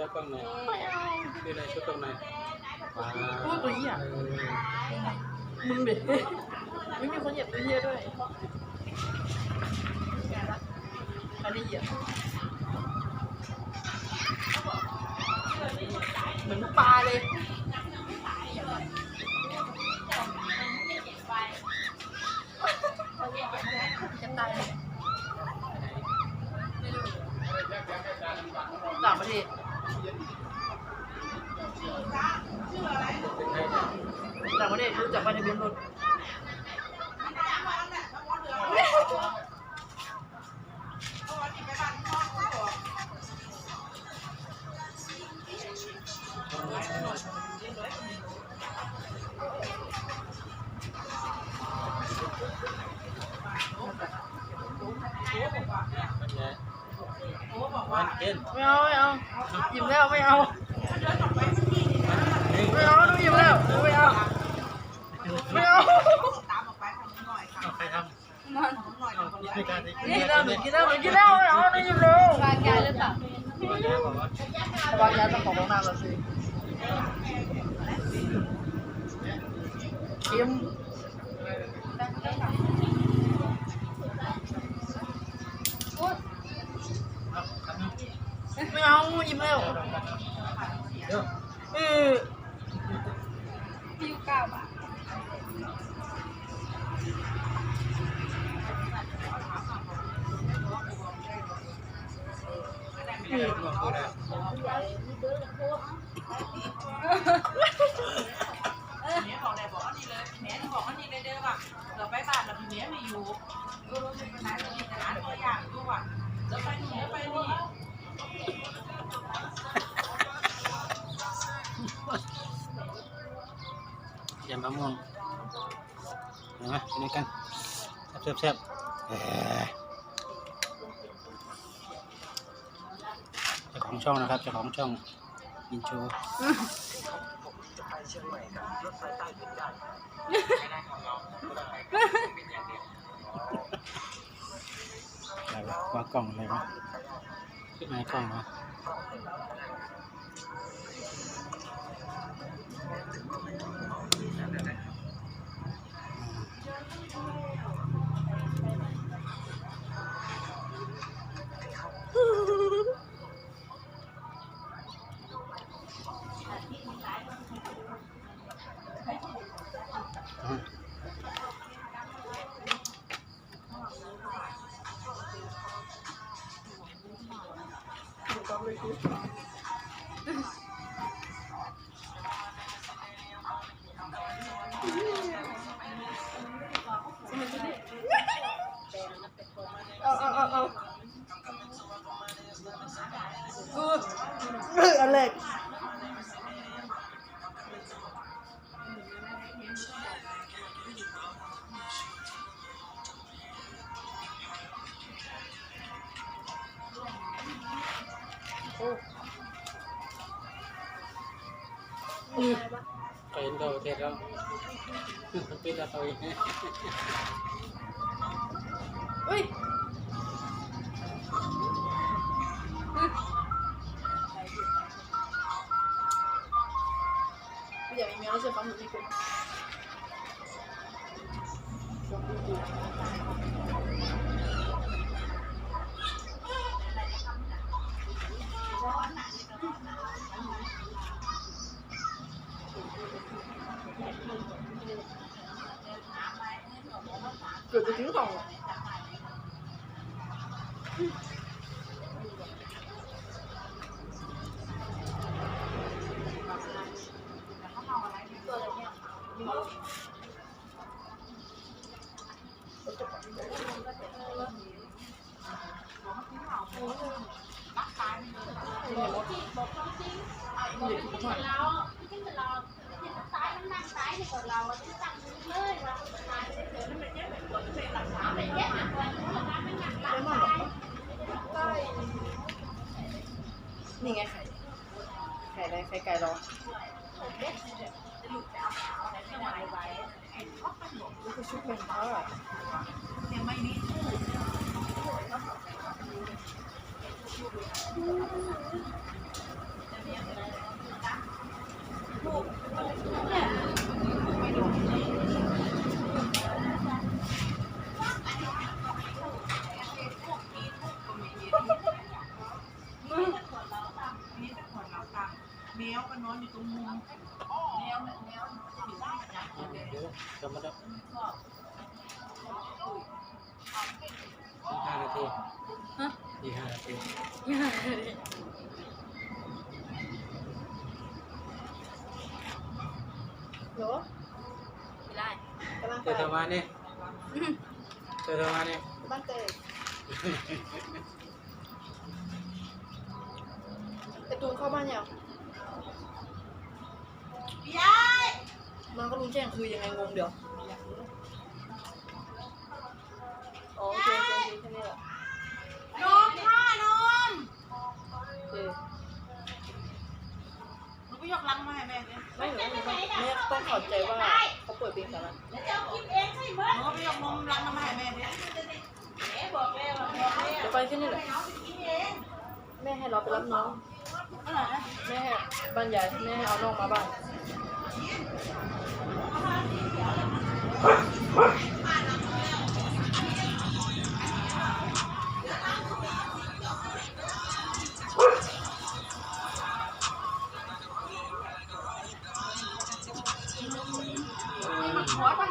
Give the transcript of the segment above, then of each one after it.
ชอบกล้องไนคืออะไรชอบกล้องไหนพูดตัวเหี้มึงเด็กไม่มีคนเหยียบตัวเหี้ยด้วยอันนี้เหยียบเหมือนปลาเลยจะตาางปทศ Tak 弄 บ้านย้ายมาของโรงงานเราสิ แซ่บจะของช่องนะครับจะของช่องอินโชอะไรวะว่ากล่องอะไรวะขึ้นมากล่องวะ Pin là tôi. Ui. Bây giờ mình nhớ sẽ bấm được đi cùng. Thank you. 搁着挺好的。 ชุดเป็นเขาอะเนี่ไม่นี่ หรอไม่ได้กำลังเธไปอทำมาเนี่ยเธอทำมาเนี่ยบ้านเตยไอตูนเข้าบ้านยังยายมันก็รู้แจ้งคือยังไงงงเดี๋ยว ให้แม่ดิไม่ไม่ไม่ไม่ต้องเข้าใจว่าเขาเปิดเพลงสาระหนูก็ไปยกนมรังมาให้แม่ดิแม่บอกแล้วบอกแล้วเดี๋ยวไปที่นี่แหละเอแม่ให้เราไปรับน้องแม่ให้บ้านใหญ่แม่ให้เอาน้องมาบ้าน ม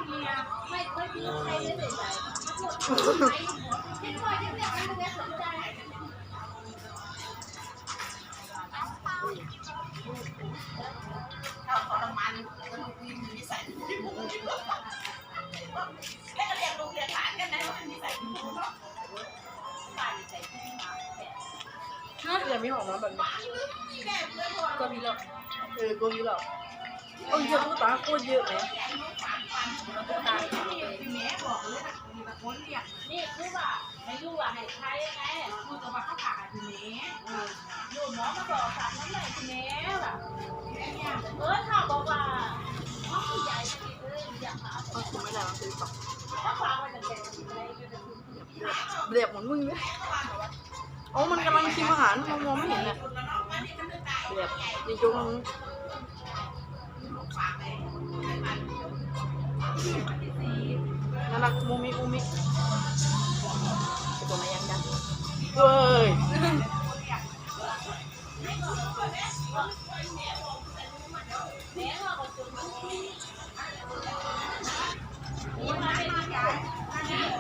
ันนิสัยดีเนาะบ้านนิสัยดีมากอย่ามีของมาแบบนี้แม่เพื่อนบอกก็มีแล้วเออก็มีแล้วเอาเยอะตาโคตรเยอะเลย นะมีตะโกนเรียกนี่คือว่าให้รู้ว่าให้ใครยังไงพูดกับว่าเขาขาดพี่แม่อยู่หมอมาบอกฝากน้ำไหลคุณแม่ล่ะเนี่ยเออถ้าบอกว่าห้องใหญ่จะมีเอออยากหาเอาคุณไม่ได้มาซื้อต่อถ้าฝากไว้ตั้งแต่ไหนก็จะคุณเรียบเหมือนมึงเลยเอมันกำลังชิมอาหารมองมอไม่เห็นเลยเรียบดีจุ๊ง น่ารักมูมิอูมิตัวมายังยังเว้ยถ้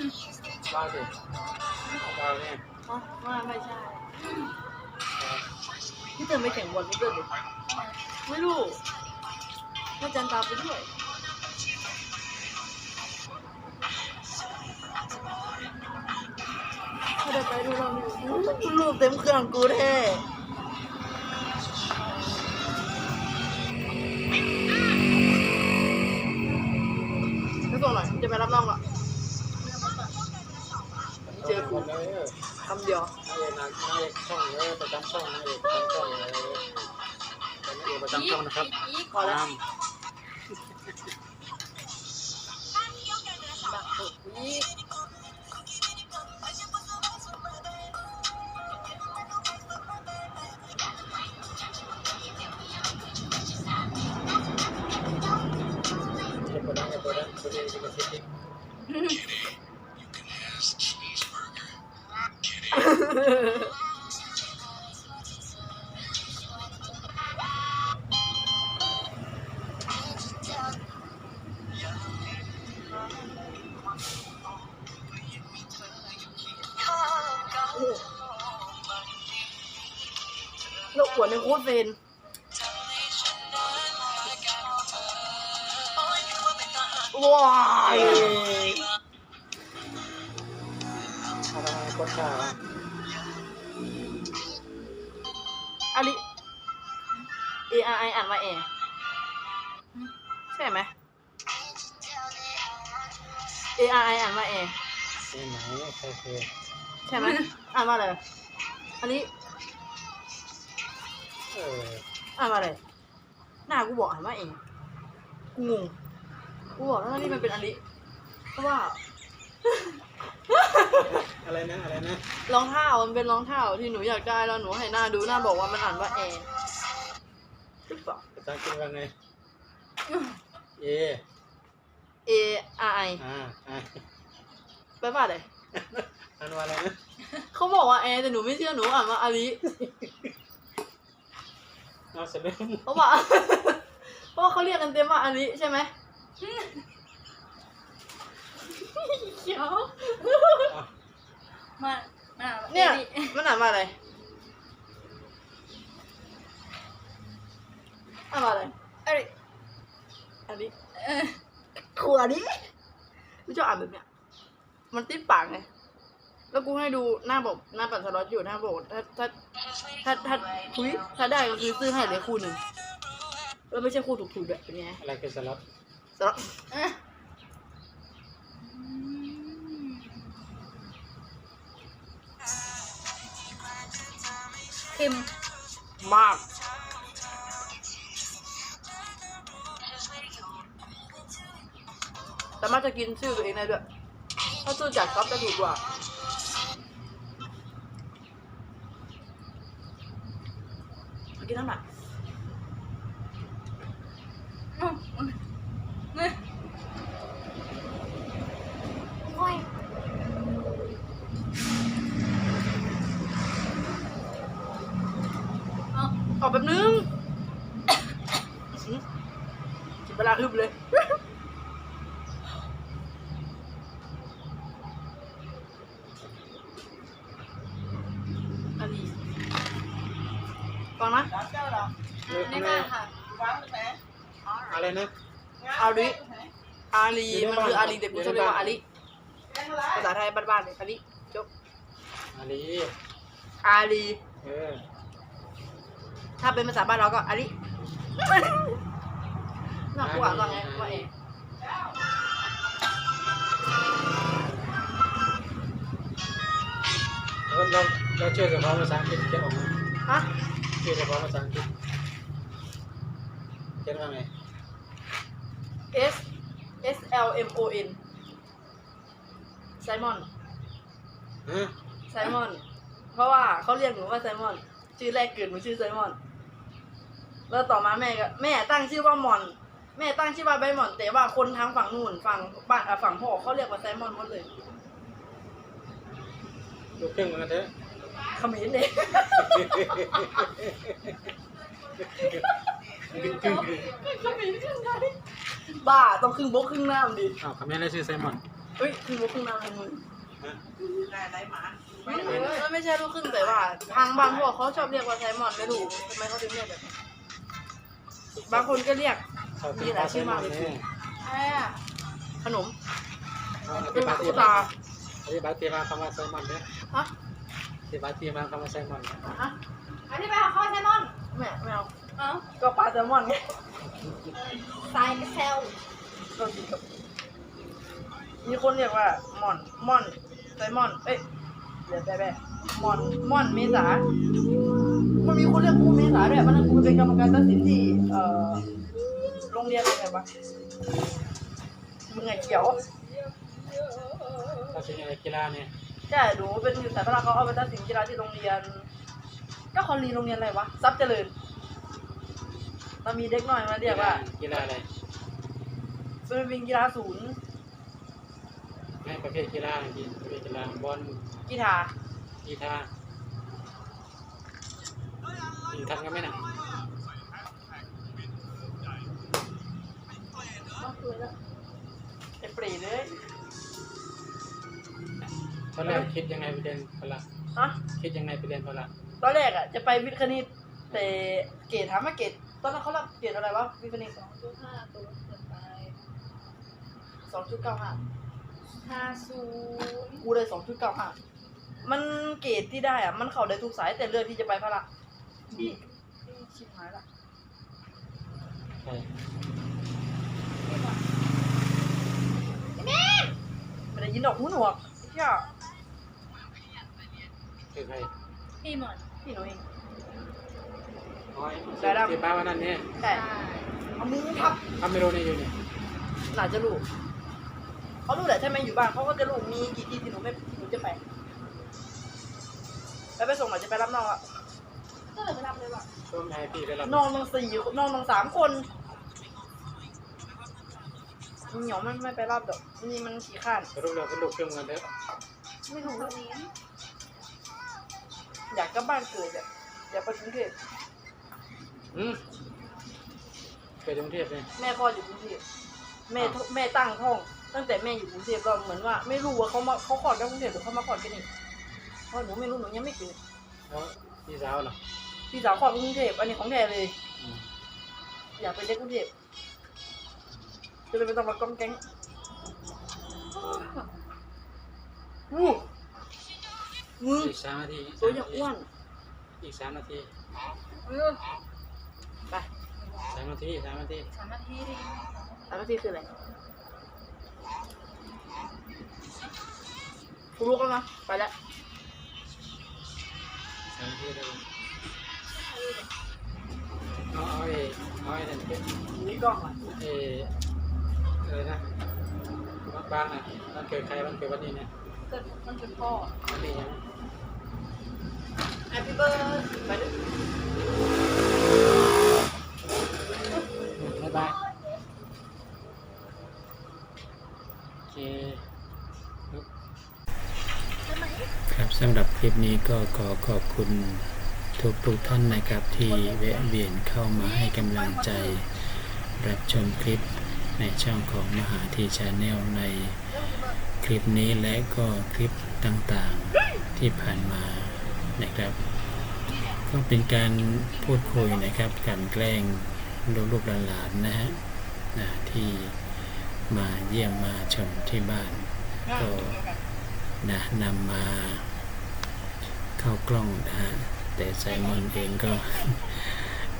เล่าสิเล่าเนี่ยอ๋อไม่ไม่ใช่พี่เติมไปแข่งบอลไม่เกิดเลยไม่รู้แม่จันตาไปด้วยถ้าได้ไปดูเราดูรูปเต็มเครื่องกูแท้ไม่ส่งหน่อยจะไปรับน้องเหรอเจอกู เลยเออ คำเดียวนายเอกนายเอกช่องเลยประจำช่องนายเอกประจำช่องเลยเป็นนายเอกประจำช่องนะครับ อีกพอแล้ว แล้วขวดในโคตรเฟนว้ายอะไรก็ชาอาริ A R I อ่านว่าแอใช่ไหม A R I อ่านว่าแอเป็นไหนใครเคยใช่ไหมอ่านว่าอะไรอันนี้ เอออ่านว่าอะไรหน้ากูบอกอ่านว่าแอกูงง กูบอกแล้วนี่มันเป็นอันนี้เพราะว่า อะไรนะอะไรนะรองเท้ามันเป็นรองเท้าที่หนูอยากได้แล้วหนูให้หน้าดูหน้าบอกว่ามันอ่านว่าแอร์หรือเปล่าภาษาอังกฤษว่าไงเอ A R I อ่าอ่าแปลว่าอะไรอันว่าอะไรนะเขาบอกว่าแอร์แต่หนูไม่เชื่อหนูอ่านว่าอาริ เอาเสร็จแล้วเพราะว่าเพราะว่าเขาเรียกกันเต็มว่าอาริใช่ไหมเขียวมามาเนี่ย มันอ่านว่าอะไรอ่านว่าอะไรเอ้ยอาริเออขวดนี้ไม่ชอบอ่านแบบเนี้ย มันติดปากไง แล้วกูให้ดูหน้าบอกหน้าปัดสล็อตอยู่หน้าบอกถ้าถ้า ถ้าถ้าคุยถ้าได้ก็คือซื้อให้เลยคู่หนึ่งแล้วไม่ใช่คู่ถูกๆแบบเป็นไงอะไรคือสลับสล็อตเอ้ยเค็มมากแต่มารถจะกินชื่อตัวเองได้ด้วย ถ้าซื้อจากช็อปจะถูกกว่ามากินน้ำหนัก อืมเนี่ยโอ้ย เอาออกแบบนึงอื้อกินเวลาฮึบเลย อันนี้ฟังนะในบ้านค่ะอะไรนะอาลีอาลี มันคืออาลีเด็กกูชอบเรียกว่าอาลีภาษาไทยบ้านๆเลยอาลีจบอาลี อาลี เออ ถ้าเป็นภาษาบ้านเราก็อาลีน่ากูอ่านว่าไงว่าเองแล้วเราเราช่วยเฉพาะภาษาอังกฤษเขียนออกมาฮะช่วยเฉพาะภาษาอังกฤษเขียนว่าไง S S L M O N ไซมอนฮะไซมอน เพราะว่าเขาเรียกหนูว่าไซมอน ชื่อแรกเกิดหนูชื่อไซมอน แล้วต่อมาแม่ก็แม่ตั้งชื่อว่ามอน แม่ตั้งชื่อว่าใบมอน แต่ว่าคนทางฝั่งนู่นฝั่งบ้านอะฝั่งพ่อเขาเรียกว่าไซมอนหมดเลยลูกครึ่งเหมือนกันเถอะเขมรเลย ครึ่งเขมรครึ่งไทยบ้าต้องครึ่งบกครึ่งน้ำดิอ้าวคำนี้อะไรชื่อไซมอนเฮ้ยครึ่งบกครึ่งน้ำเลยมึงฮะได้ไรหมาไม่ไม่ไม่ใช่ลูกครึ่งแต่ว่า ทางบ้านพ่อเขาชอบเรียกว่าไซมอนไม่รู้ทำไมเขาถึงเรียกแบบนี้ บางคนก็เรียกเขาเป็นปลาไซมอนเนี่ยอะไรอะขนมอเป็ธินบายกุที่ตามาอธิบายที่มาคำว่าไซมอนเนี่ยฮะอธิบายที่มาคำว่าไซมอนเนี่ยฮะอันนี้ไปหาข้าวไซมอนแม่ไม่เอาเอ้าก็ปลาแซลมอนไงทรายเซลก็กินกับมีคนเรียกว่าม่อนม่อนไซมอน เอ้ยเดี๋ยวแป๊บๆม่อนม่อนเมษา มันมีคนเรียกกูเมษาด้วยมันนนกูเป็นกรรมการตัดสินที่เอ่อโรงเรียนอะไรวะมึงไงเขียวเราเป็นอะไรกีฬาเนี่ยใช่หนูเป็นอยู่สายพละเขาเอาไปตัดสินกีฬาที่โรงเรียน ก็คอนรีโรงเรียนอะไรวะทรัพย์เจริญเรามีเด็กหน่อยมาเรียกว่ากีฬาอะไรฟเป็นวิ่งกีฬาศูนย์ให้ประเภทกีฬากินประเภทกีฬาบอลกีฬากีฬายิง ทันกันไหมน่ะก็คือแล้วไอ้ปรีเลยตอนแรกคิดยังไงไปเรียนพละฮะคิดยังไงไปเรียนพละตอนแรกอะจะไปวิทย์คณิตแต่เกรดถามว่าเกรดตอนนั้นเขารับเกรดอะไรวะวิทย์คณิตสองจุดห้าตัวเกินไปสองจุดเก้าห้าห้าศูนย์กูได้สองจุดเก้าห้ามันเกรดที่ได้อะมันเข้าได้ทุกสายแต่เลือกที่จะไปพละ ที่ที่ชิบหายละใช่ไม่ได้ยินดอกหูหนวกเชี่ยคือใครพี่หมอนพี่หนูเองน้อยได้ดำที่ป้าวันนั้นเนี่ยแต่เอามือทับทำไม่รู้นี่อยู่นี่น่าจะรู้เขารู้แหละใช่ไหมอยู่บ้านเขาก็จะรู้มีกี่ที่ที่หนูไม่หนูจะไปแล้วไปส่งหน่อยจะไปรับน้องอะ ก็เลยไปรับเลยว่ะช่วงให้พี่ไปรับน้องต้องสี่น้องต้องสามคนเหนียวมันไม่ไปรับดอกนี่มันขี้ข้านสรุปแล้วเป็นลูกเครื่องเงินเด้อไม่รู้วันนี้อยากกลับบ้านเกิดอะอยากไปกรุงเทพอืมเกิดกรุงเทพเนี่ยแม่พ่ออยู่กรุงเทพแม่แม่ตั้งท้อง ตั้งแต่แม่อยู่กรุงเทพเราเหมือนว่า ไม่รู้ว่าเขามาเขาขอดกันกรุงเทพหรือเขามาขอดกันนี่เพราะหนูไม่รู้หนูยังไม่เกิดแล้วพี่สาวเหรอ พี่สาวขอดกรุงเทพอันนี้ของแท้เลย อืมอยากไปเด็กกรุงเทพจะเลยไม่ต้องมากองแก๊งวู้มึงอีกสามนาทีตัวอย่างอ้วนอีกสามนาทีเออไปสามนาทีสามนาทีสามนาทีดิสามนาทีคืออะไรกูรู้แล้วนะไปแล้วสามนาทีได้เลย เอาเอาไอ้เอาไอ้นั่นเป็นนี่กล้องอะเอออะไรนะบ้านอะมันเกิดใครมันเกิดวันนี้เนี่ยเกิดมันเป็นพ่อวันนี้ยัง Happy birthday ไปเลยบ๊ายบายโอเคครับสำหรับคลิปนี้ก็ขอขอบคุณ ทุกทุกๆท่านนะครับที่แวะเวียนเข้ามาให้กำลังใจ รับชมคลิปในช่องของมหาทีชาแนลในคลิปนี้และก็คลิปต่างๆที่ผ่านมานะครับ ก็เป็นการพูดคุยนะครับกลันแกล้งลูกหลานนะฮะนะที่มาเยี่ยมมาชมที่บ้านก็นะนำมาเข้ากล้องนะฮะ แต่ไซมอนเองก็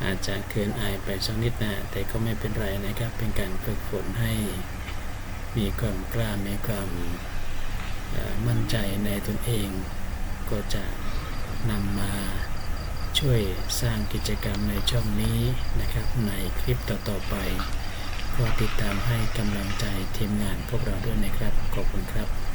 อาจจะเคินอายไปสักนิดนะแต่ก็ไม่เป็นไรนะครับ เป็นการฝึกฝนให้มีความกล้า มีความมั่นใจในตนเอง ก็จะนำมาช่วยสร้างกิจกรรมในช่องนี้นะครับ ในคลิปต่อๆไป ก็ติดตามให้กำลังใจทีมงานพวกเราด้วยนะครับ ขอบคุณครับ